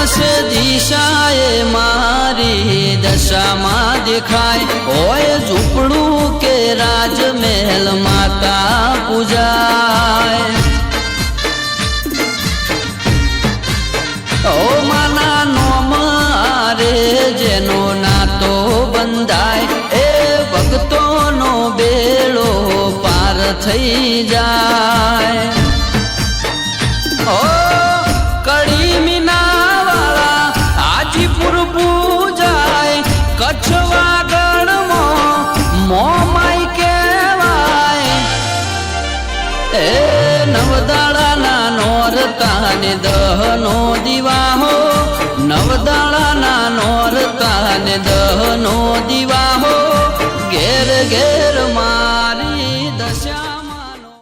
દિશાએ મારી દશામાં દેખાય. હોય ઝૂંપડું કે રાજમહેલ માતા પૂજાય. ઓ માના નોમ રે જેનો નાતો બંધાય. એ ભક્તોનો બેડો પાર થઈ જાય. કચ્છ વાગડમાં મોમાઈ કહેવાય. એ નવદાળાના નોરતા ને દહનો દીવાહો. નવદાળાના નોરતાને દહનો દીવાહો. ઘેર ઘેરમાં